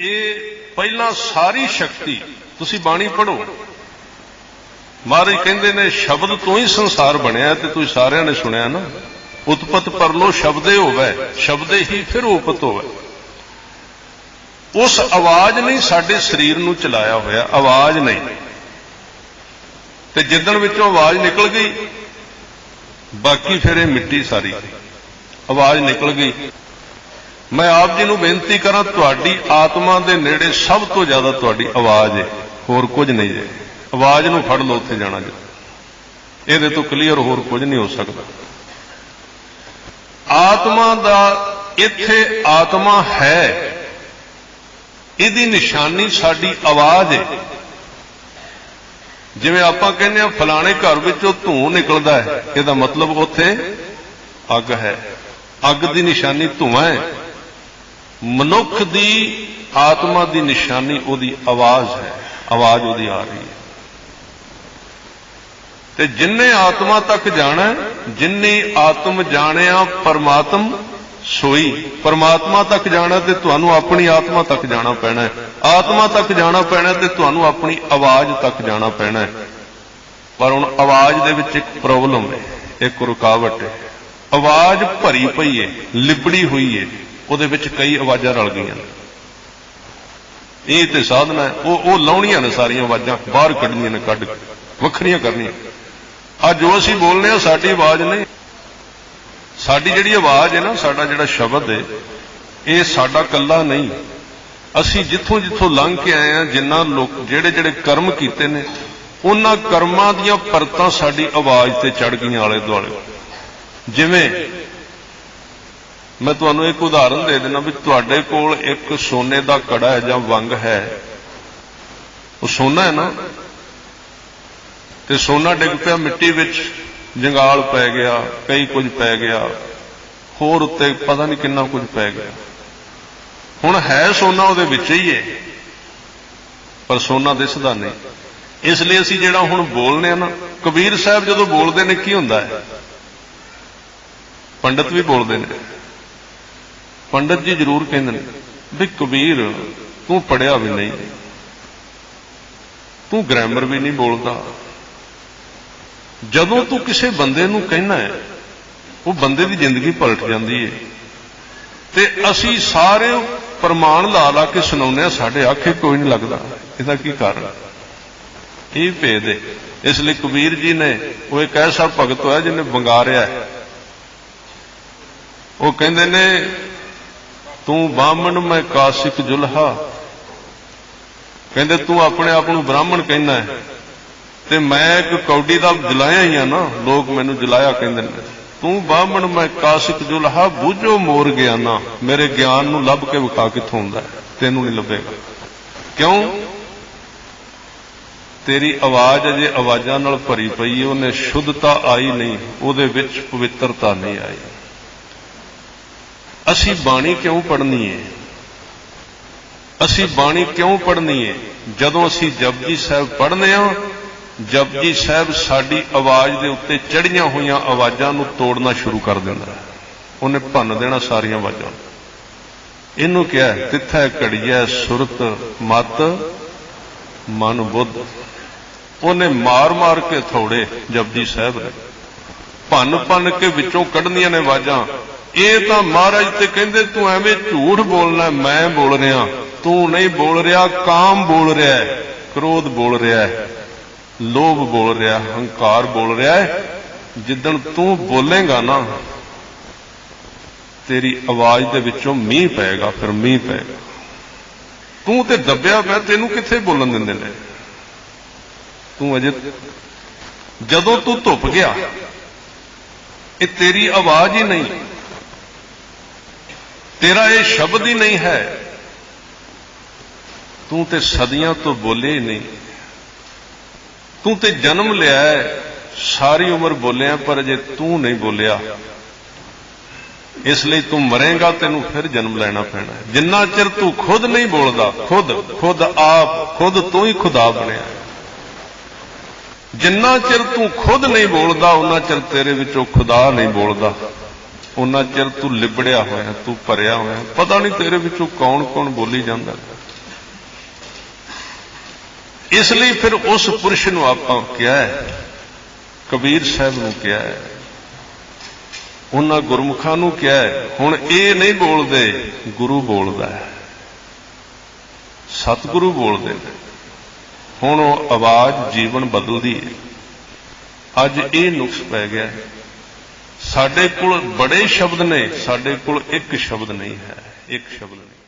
ਇਹ ਪਹਿਲਾਂ ਸਾਰੀ ਸ਼ਕਤੀ, ਤੁਸੀਂ ਬਾਣੀ ਪੜੋ ਮਹਾਰਾਜ ਕਹਿੰਦੇ ਨੇ, ਸ਼ਬਦ ਤੋਂ ਹੀ ਸੰਸਾਰ ਬਣਿਆ ਤੇ ਤੁਸੀਂ ਸਾਰਿਆਂ ਨੇ ਸੁਣਿਆ ਨਾ। ਉਤਪਤ ਪਰਲੋ ਸ਼ਬਦੇ ਹੋਵੇ, ਸ਼ਬਦੇ ਹੀ ਫਿਰ ਉਪਤ ਹੋਵੇ। ਉਸ ਆਵਾਜ਼ ਨਹੀਂ ਸਾਡੇ ਸਰੀਰ ਨੂੰ ਚਲਾਇਆ ਹੋਇਆ, ਆਵਾਜ਼ ਨਹੀਂ। ਤੇ ਜਿੱਦਣ ਵਿੱਚੋਂ ਆਵਾਜ਼ ਨਿਕਲ ਗਈ, ਬਾਕੀ ਫਿਰ ਇਹ ਮਿੱਟੀ ਸਾਰੀ। ਆਵਾਜ਼ ਨਿਕਲ ਗਈ। ਮੈਂ ਆਪ ਜੀ ਨੂੰ ਬੇਨਤੀ ਕਰਾਂ, ਤੁਹਾਡੀ ਆਤਮਾ ਦੇ ਨੇੜੇ ਸਭ ਤੋਂ ਜ਼ਿਆਦਾ ਤੁਹਾਡੀ ਆਵਾਜ਼ ਹੈ ਹੋਰ ਕੁਝ ਨਹੀਂ ਹੈ ਆਵਾਜ਼ ਨੂੰ ਫੜ ਲਓ, ਉੱਥੇ ਜਾਣਾ ਜੀ। ਇਹਦੇ ਤੋਂ ਕਲੀਅਰ ਹੋਰ ਕੁਝ ਨਹੀਂ ਹੋ ਸਕਦਾ। ਆਤਮਾ ਦਾ ਇੱਥੇ ਆਤਮਾ ਹੈ। ਇਹਦੀ ਨਿਸ਼ਾਨੀ ਸਾਡੀ ਆਵਾਜ਼ ਹੈ ਜਿਵੇਂ ਆਪਾਂ ਕਹਿੰਦੇ ਆ ਫਲਾਣੇ ਘਰ ਵਿੱਚੋਂ ਧੂੰ ਨਿਕਲਦਾ ਹੈ, ਇਹਦਾ ਮਤਲਬ ਉੱਥੇ ਅੱਗ ਹੈ। ਅੱਗ ਦੀ ਨਿਸ਼ਾਨੀ ਧੂਆਂ ਹੈ। ਮਨੁੱਖ ਦੀ ਆਤਮਾ ਦੀ ਨਿਸ਼ਾਨੀ ਉਹਦੀ ਆਵਾਜ਼ ਹੈ, ਆਵਾਜ਼ ਉਹਦੀ ਆ ਰਹੀ ਹੈ। ਤੇ ਜਿੰਨੇ ਆਤਮਾ ਤੱਕ ਜਾਣਾ ਜਿਨਨੇ ਆਤਮ ਜਾਣਿਆ ਪਰਮਾਤਮ ਸੋਈ। ਪਰਮਾਤਮਾ ਤੱਕ ਜਾਣਾ ਤੇ ਤੁਹਾਨੂੰ ਆਪਣੀ ਆਤਮਾ ਤੱਕ ਜਾਣਾ ਪੈਣਾ ਹੈ। ਆਤਮਾ ਤੱਕ ਜਾਣਾ ਪੈਣਾ ਤੇ ਤੁਹਾਨੂੰ ਆਪਣੀ ਆਵਾਜ਼ ਤੱਕ ਜਾਣਾ ਪੈਣਾ ਹੈ। ਪਰ ਹੁਣ ਆਵਾਜ਼ ਦੇ ਵਿੱਚ ਇੱਕ ਪ੍ਰੋਬਲਮ ਹੈ, ਇੱਕ ਰੁਕਾਵਟ ਹੈ। ਆਵਾਜ਼ ਭਰੀ ਪਈ ਹੈ, ਲਿਬੜੀ ਹੋਈ ਹੈ। ਉਹਦੇ ਵਿੱਚ ਕਈ ਆਵਾਜ਼ਾਂ ਰਲ ਗਈਆਂ। ਨੇ ਇਹ ਤੇ ਸਾਧਨਾ ਹੈ। ਉਹ ਉਹ ਲਾਉਣੀਆਂ ਨੇ ਸਾਰੀਆਂ ਆਵਾਜ਼ਾਂ, ਬਾਹਰ ਕੱਢਣੀਆਂ ਨੇ, ਕੱਢ ਵੱਖਰੀਆਂ ਕਰਨੀਆਂ। ਆ ਜੋ ਅਸੀਂ ਬੋਲਨੇ ਆ ਸਾਡੀ ਆਵਾਜ਼ ਨਹੀਂ। ਸਾਡੀ ਜਿਹੜੀ ਆਵਾਜ਼ ਹੈ ਨਾ, ਸਾਡਾ ਜਿਹੜਾ ਸ਼ਬਦ ਹੈ, ਇਹ ਸਾਡਾ ਕੱਲਾ ਨਹੀਂ। ਅਸੀਂ ਜਿੱਥੋਂ ਜਿੱਥੋਂ ਲੰਘ ਕੇ ਆਏ ਆ ਜਿੰਨਾ ਲੋਕ, ਜਿਹੜੇ ਜਿਹੜੇ ਕਰਮ ਕੀਤੇ ਨੇ, ਉਹਨਾਂ ਕਰਮਾਂ ਦੀਆਂ ਪਰਤਾਂ ਸਾਡੀ ਆਵਾਜ਼ ਤੇ ਚੜ ਗਈਆਂ ਆਲੇ ਦੁਆਲੇ ਜਿਵੇਂ ਮੈਂ ਤੁਹਾਨੂੰ ਇੱਕ ਉਦਾਹਰਨ ਦੇ ਦਿੰਦਾ ਵੀ ਤੁਹਾਡੇ ਕੋਲ ਇੱਕ ਸੋਨੇ ਦਾ ਕੜਾ ਹੈ ਜਾਂ ਵੰਗ ਹੈ। ਉਹ ਸੋਨਾ ਹੈ ਨਾ? ਤੇ ਸੋਨਾ ਡਿੱਗ ਪਿਆ, ਮਿੱਟੀ ਵਿੱਚ ਜੰਗਾਲ ਪੈ ਗਿਆ, ਕਈ ਕੁਝ ਪੈ ਗਿਆ, ਹੋਰ ਉੱਤੇ ਪਤਾ ਨਹੀਂ ਕਿੰਨਾ ਕੁਝ ਪੈ ਗਿਆ। ਹੁਣ ਹੈ ਸੋਨਾ ਉਹਦੇ ਵਿੱਚ ਹੀ ਹੈ ਪਰ ਸੋਨਾ ਦਿਸਦਾ ਨਹੀਂ। ਇਸ ਲਈ ਅਸੀਂ ਜਿਹੜਾ ਹੁਣ ਬੋਲਨੇ ਆ ਨਾ, ਕਬੀਰ ਸਾਹਿਬ ਜਦੋਂ ਬੋਲਦੇ ਨੇ ਕੀ ਹੁੰਦਾ ਹੈ? ਪੰਡਤ ਵੀ ਬੋਲਦੇ ਨੇ। ਪੰਡਤ ਜੀ ਜ਼ਰੂਰ ਕਹਿੰਦੇ ਨੇ ਵੀ ਕਬੀਰ ਤੂੰ ਪੜਿਆ ਵੀ ਨਹੀਂ, ਤੂੰ ਗ੍ਰਾਮਰ ਵੀ ਨਹੀਂ ਬੋਲਦਾ। ਜਦੋਂ ਤੂੰ ਕਿਸੇ ਬੰਦੇ ਨੂੰ ਕਹਿਣਾ ਹੈ, ਉਹ ਬੰਦੇ ਦੀ ਜ਼ਿੰਦਗੀ ਪਲਟ ਜਾਂਦੀ ਹੈ। ਤੇ ਅਸੀਂ ਸਾਰੇ ਪ੍ਰਮਾਣ ਲਾ ਲਾ ਕੇ ਸੁਣਾਉਂਦੇ ਆ ਸਾਡੇ ਆਖੇ ਕੋਈ ਨਹੀਂ ਲੱਗਦਾ। ਇਹਦਾ ਕੀ ਕਾਰਨ? ਇਹ ਭੇਦ ਹੈ। ਇਸ ਲਈ ਕਬੀਰ ਜੀ ਨੇ ਉਹ ਇੱਕ ਐਸਾ ਭਗਤ ਹੋਇਆ ਜਿਹਨੇ ਬੰਗਾਰਿਆ ਉਹ ਕਹਿੰਦੇ ਨੇ ਤੂੰ ਬਾਹਮਣ, ਮੈਂ ਕਾਸਿਕ ਜੁਲਹਾ। ਕਹਿੰਦੇ, ਤੂੰ ਆਪਣੇ ਆਪ ਨੂੰ ਬ੍ਰਾਹਮਣ ਕਹਿੰਦਾ ਹੈ। ਤੇ ਮੈਂ ਇੱਕ ਕੌਡੀ ਦਾ ਜਲਾਇਆ ਹੀ ਆ ਨਾ, ਲੋਕ ਮੈਨੂੰ ਜਲਾਇਆ ਕਹਿੰਦੇ ਨੇ। ਤੂੰ ਬਾਹਮਣ, ਮੈਂ ਕਾਸਿਕ ਜੁਲਹਾ, ਬੂਝੋ ਮੋਰ ਗਿਆ ਨਾ ਮੇਰੇ ਗਿਆਨ ਨੂੰ ਲੱਭ ਕੇ ਵਿਖਾ ਕਿੱਥੋਂ ਹੁੰਦਾ ਤੈਨੂੰ ਨਹੀਂ ਲੱਭੇਗਾ। ਕਿਉਂ? ਤੇਰੀ ਆਵਾਜ਼ ਅਜੇ ਆਵਾਜ਼ਾਂ ਨਾਲ ਭਰੀ ਪਈ ਉਹਨੇ ਸ਼ੁੱਧਤਾ ਆਈ ਨਹੀਂ, ਉਹਦੇ ਵਿੱਚ ਪਵਿੱਤਰਤਾ ਨਹੀਂ ਆਈ। ਅਸੀਂ ਬਾਣੀ ਕਿਉਂ ਪੜ੍ਹਨੀ ਹੈ ਅਸੀਂ ਬਾਣੀ ਕਿਉਂ ਪੜ੍ਹਨੀ ਹੈ ਜਦੋਂ ਅਸੀਂ ਜਪਜੀ ਸਾਹਿਬ ਪੜ੍ਹਨੇ ਆ, ਜਪਜੀ ਸਾਹਿਬ ਸਾਡੀ ਆਵਾਜ਼ ਦੇ ਉੱਤੇ ਚੜੀਆਂ ਹੋਈਆਂ ਆਵਾਜ਼ਾਂ ਨੂੰ ਤੋੜਨਾ ਸ਼ੁਰੂ ਕਰ ਦਿੰਦਾ ਉਹਨੇ ਭੰਨ ਦੇਣਾ ਸਾਰੀਆਂ ਆਵਾਜ਼ਾਂ ਇਹਨੂੰ ਕਿਹਾ, ਤਿੱਥੈ ਘੜੀਐ ਸੁਰਤ ਮਤ, ਮਨ ਬੁੱਧ। ਉਹਨੇ ਮਾਰ-ਮਾਰ ਕੇ ਥੋੜੇ ਜਪਜੀ ਸਾਹਿਬ ਭੰਨ ਭੰਨ ਕੇ ਵਿੱਚੋਂ ਕੱਢਣੀਆਂ ਨੇ ਆਵਾਜ਼ਾਂ। ਇਹ ਤਾਂ ਮਹਾਰਾਜ ਤੇ ਕਹਿੰਦੇ ਤੂੰ ਐਵੇਂ ਝੂਠ ਬੋਲਣਾ, ਮੈਂ ਬੋਲ ਰਿਹਾ। ਤੂੰ ਨਹੀਂ ਬੋਲ ਰਿਹਾ, ਕਾਮ ਬੋਲ ਰਿਹਾ ਹੈ, ਕ੍ਰੋਧ ਬੋਲ ਰਿਹਾ ਹੈ, ਲੋਭ ਬੋਲ ਰਿਹਾ ਹੰਕਾਰ ਬੋਲ ਰਿਹਾ ਹੈ। ਜਿੱਦਣ ਤੂੰ ਬੋਲੇਗਾ ਨਾ, ਤੇਰੀ ਆਵਾਜ਼ ਦੇ ਵਿੱਚੋਂ ਮੀਂਹ ਪਏਗਾ, ਫਿਰ ਮੀਂਹ ਪਏਗਾ। ਤੂੰ ਤੇ ਦੱਬਿਆ ਪਿਆ ਤੈਨੂੰ ਕਿੱਥੇ ਬੋਲਣ ਦਿੰਦੇ ਨੇ? ਤੂੰ ਅਜੇ, ਜਦੋਂ ਤੂੰ ਧੁੱਪ ਗਿਆ, ਇਹ ਤੇਰੀ ਆਵਾਜ਼ ਹੀ ਨਹੀਂ। ਤੇਰਾ ਇਹ ਸ਼ਬਦ ਹੀ ਨਹੀਂ ਹੈ। ਤੂੰ ਤੇ ਸਦੀਆਂ ਤੋਂ ਬੋਲੇ ਹੀ ਨਹੀਂ। ਤੂੰ ਤੇ ਜਨਮ ਲਿਆ ਹੈ। ਸਾਰੀ ਉਮਰ ਬੋਲਿਆ, ਪਰ ਜੇ ਤੂੰ ਨਹੀਂ ਬੋਲਿਆ। ਇਸ ਲਈ ਤੂੰ ਮਰੇਗਾ, ਤੈਨੂੰ ਫਿਰ ਜਨਮ ਲੈਣਾ ਪੈਣਾ ਜਿੰਨਾ ਚਿਰ ਤੂੰ ਖੁਦ ਨਹੀਂ ਬੋਲਦਾ, ਖੁਦ ਖੁਦ ਆਪ, ਖੁਦ ਤੂੰ ਹੀ ਖੁਦਾ ਬਣਿਆ ਜਿੰਨਾ ਚਿਰ ਤੂੰ ਖੁਦ ਨਹੀਂ ਬੋਲਦਾ, ਉਹਨਾਂ ਚਿਰ ਤੇਰੇ ਵਿੱਚੋਂ ਖੁਦਾ ਨਹੀਂ ਬੋਲਦਾ। ਉਹਨਾਂ ਚਿਰ ਤੂੰ ਲਿਬੜਿਆ ਹੋਇਆ, ਤੂੰ ਭਰਿਆ ਹੋਇਆ, ਪਤਾ ਨਹੀਂ ਤੇਰੇ ਵਿੱਚੋਂ ਕੌਣ ਕੌਣ ਬੋਲੀ ਜਾਂਦਾ। ਇਸ ਲਈ ਫਿਰ ਉਸ ਪੁਰਸ਼ ਨੂੰ ਆਪਾਂ ਕਿਹਾ ਹੈ, ਕਬੀਰ ਸਾਹਿਬ ਨੂੰ ਕਿਹਾ ਹੈ, ਉਹਨਾਂ ਗੁਰਮੁਖਾਂ ਨੂੰ ਕਿਹਾ ਹੈ, ਹੁਣ ਇਹ ਨਹੀਂ ਬੋਲਦੇ, ਗੁਰੂ ਬੋਲਦਾ ਹੈ। ਸਤਿਗੁਰੂ ਬੋਲਦੇ ਨੇ। ਹੁਣ ਉਹ ਆਵਾਜ਼ ਜੀਵਨ ਬਦਲਦੀ ਹੈ। ਅੱਜ ਇਹ ਨੁਕਸ ਪੈ ਗਿਆ ਹੈ। ਸਾਡੇ ਕੋਲ ਬੜੇ ਸ਼ਬਦ ਨੇ ਸਾਡੇ ਕੋਲ ਇੱਕ ਸ਼ਬਦ ਨਹੀਂ ਹੈ ਇੱਕ ਸ਼ਬਦ ਨਹੀਂ।